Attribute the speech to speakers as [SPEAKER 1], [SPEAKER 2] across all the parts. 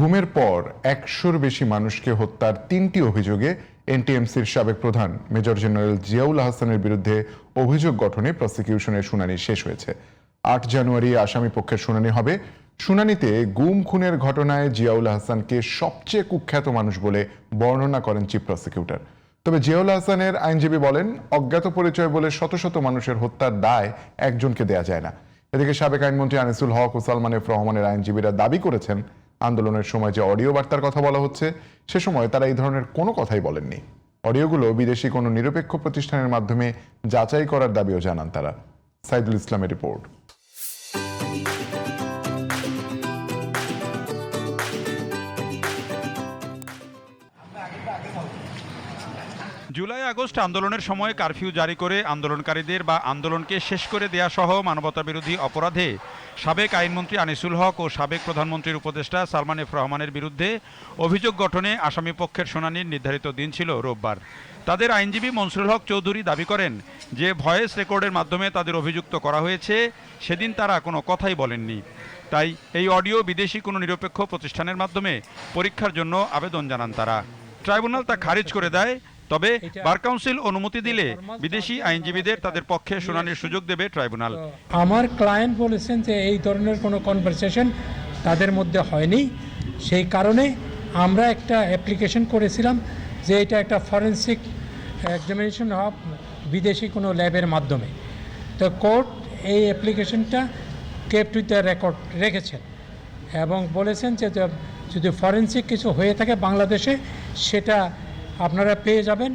[SPEAKER 1] গুমের পর একশোর বেশি মানুষকে হত্যার তিনটি অভিযোগে এনটিএমসির সাবেক প্রধান মেজর জেনারেল জিয়াউল হাসানের বিরুদ্ধে অভিযোগ গঠনে প্রসিকিউশনের শুনানি শেষ হয়েছে। আট জানুয়ারি আসামি পক্ষের শুনানি হবে। শুনানিতে গুম, খুনের ঘটনায় জিয়াউল হাসানকে সবচেয়ে কুখ্যাত মানুষ বলে বর্ণনা করেন চিফ প্রসিকিউটর। তবে জিয়াউল হাসানের আইনজীবী বলেন, অজ্ঞাত পরিচয় বলে শত শত মানুষের হত্যার দায় একজনকে দেয়া যায় না। এদিকে সাবেক আইনমন্ত্রী আনিসুল হক ও সালমান এফ রহমানের আইনজীবীরা দাবি করেছেন আন্দোলনের সময় যে অডিও বার্তার কথা বলা হচ্ছে, সে সময় তারা এই ধরনের কোনো কথাই বলেননি। অডিওগুলো বিদেশি কোনো নিরপেক্ষ প্রতিষ্ঠানের মাধ্যমে যাচাই করার দাবিও জানান তারা। সাইদুল ইসলামের রিপোর্ট।
[SPEAKER 2] জুলাই আগস্ট আন্দোলনের সময় কারফিউ জারি করে আন্দোলনকারীদের বা আন্দোলনকে শেষ করে দেয়া সহ মানবতা বিরোধী অপরাধে সাবেক আইনমন্ত্রী আনিসুল হক ও সাবেক প্রধানমন্ত্রীর উপদেষ্টা সালমান এফ রহমানের বিরুদ্ধে অভিযোগ গঠনে আসামি পক্ষের শুনানির নির্ধারিত দিন ছিল রোববার। তাদের আইনজীবী মনসুরুল হক চৌধুরী দাবি করেন যে ভয়েস রেকর্ডের মাধ্যমে তাদের অভিযুক্ত করা হয়েছে, সেদিন তারা কোনো কথাই বলেননি। তাই এই অডিও বিদেশি কোনো নিরপেক্ষ প্রতিষ্ঠানের মাধ্যমে পরীক্ষার জন্য আবেদন জানান তারা। ট্রাইব্যুনাল তা খারিজ করে দেয় তবে বার কাউন্সিল অনুমতি দিলে বিদেশি আইনজীবীদের তাদের পক্ষে শুনানির সুযোগ দেবে ট্রাইব্যুনাল।
[SPEAKER 3] আমার ক্লায়েন্ট বলেছেন যে এই ধরনের কোনো কনভারসেশন তাদের মধ্যে হয়নি। সেই কারণে আমরা একটা অ্যাপ্লিকেশন করেছিলাম যে এটা একটা ফরেন্সিক এক্সামিনেশন অফ বিদেশি কোনো ল্যাবের মাধ্যমে। তো কোর্ট এই অ্যাপ্লিকেশনটা কেপ্ট উইথ দ্য রেকর্ড রেখেছেন এবং বলেছেন যে যে যদি ফরেন্সিক কিছু হয়ে থাকে বাংলাদেশে সেটা আপনারা পেয়ে যাবেন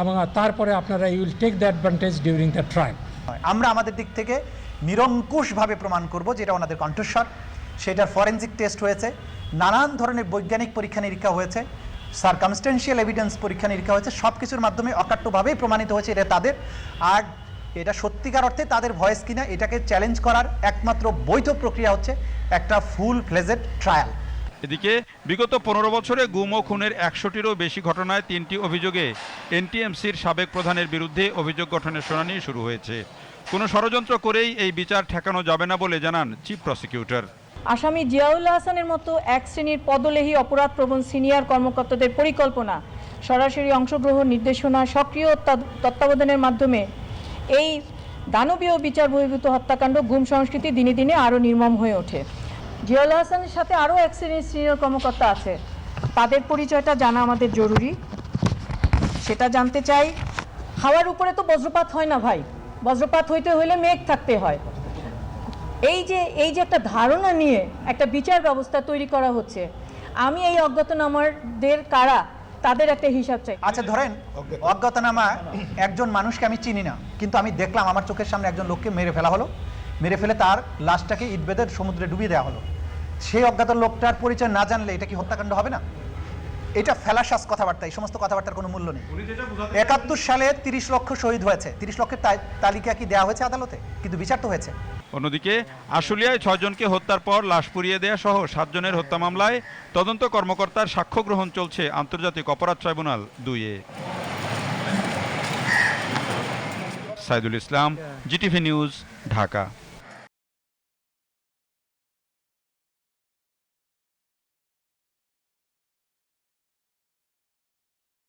[SPEAKER 3] এবং তারপরে আপনারা you will take the advantage during the trial.
[SPEAKER 4] আমরা আমাদের দিক থেকে নিরঙ্কুশভাবে প্রমাণ করব যেটা ওনাদের কণ্ঠস্বর। সেটার ফরেনজিক টেস্ট হয়েছে নানান ধরনের বৈজ্ঞানিক পরীক্ষা নিরীক্ষা হয়েছে সার্কামস্টেন্সিয়াল এভিডেন্স পরীক্ষা নিরীক্ষা হয়েছে সব কিছুর মাধ্যমে অকাট্যভাবেই প্রমাণিত হয়েছে এটা তাদের। আর এটা সত্যিকার অর্থে তাদের ভয়েস কিনা এটাকে চ্যালেঞ্জ করার একমাত্র বৈধ প্রক্রিয়া হচ্ছে একটা ফুল ফ্লেজেড ট্রায়াল
[SPEAKER 2] এদিকে বিগত পনেরো বছরে গুম ও খুনের একশোটিরও বেশি ঘটনায় তিনটি অভিযোগে এনটিএমসির সাবেক প্রধানের বিরুদ্ধে অভিযোগ গঠনের শুনানি শুরু হয়েছে। কোনো ষড়যন্ত্র করেই এই বিচার ঠেকানো যাবে না বলে জানান চিফ প্রসিকিউটর।
[SPEAKER 5] আসামি জিয়াউল হাসানের মতো এক শ্রেণির পদলেহী অপরাধ প্রবণ সিনিয়র কর্মকর্তাদের পরিকল্পনা, সরাসরি অংশগ্রহণ নির্দেশনা, সক্রিয় তত্ত্বাবধানের মাধ্যমে এই দানবীয় বিচার বহির্ভূত হত্যাকাণ্ড, গুম সংস্কৃতি দিনে দিনে আরও নির্মম হয়ে ওঠে। জিয়াউল হাসানের সাথে আরও এক শ্রেণির সিনিয়র কর্মকর্তা আছে। তাদের পরিচয়টা জানা আমাদের জরুরি। সেটা জানতে চাই, হাওয়ার উপরে তো বজ্রপাত হয় না ভাই। বজ্রপাত হইতে হইলে মেঘ থাকতে হয়। এই যে এই যে একটা ধারণা নিয়ে একটা বিচার ব্যবস্থা তৈরি করা হচ্ছে, আমি এই অজ্ঞাতনামাদের কারা, তাদের একটা হিসাব চাই।
[SPEAKER 4] আচ্ছা ধরেন, অজ্ঞাতনামা একজন মানুষকে আমি চিনি না, কিন্তু আমি দেখলাম আমার চোখের সামনে একজন লোককে মেরে ফেলা হলো। মেরে ফেলে তার লাশটাকে ইট বেঁধে সমুদ্রে ডুবিয়ে দেওয়া হলো। সেই অজ্ঞাত লোকটার পরিচয় না জানলে এটা কি হত্যাকাণ্ড হবে না? এটা ফেলাশ্বাস কথাবার্তা এই সমস্ত কথাবার্তার কোনো মূল্য নেই। একাত্তর সালে তিরিশ লক্ষ শহীদ হয়েছে। তিরিশ লক্ষের তালিকা কি দেওয়া হয়েছে আদালতে? কিন্তু বিচার তো হয়েছে।
[SPEAKER 2] অন্যদিকে আশুলিয়ায় ছয়জনকে হত্যার পর লাশ পুড়িয়ে দেয়া সহ সাতজনের হত্যা মামলায় তদন্ত কর্মকর্তার সাক্ষ্য গ্রহণ চলছে আন্তর্জাতিক অপরাধ ট্রাইব্যুনাল দুইয়ে সাইদুল ইসলাম জিটিভি নিউজ ঢাকা।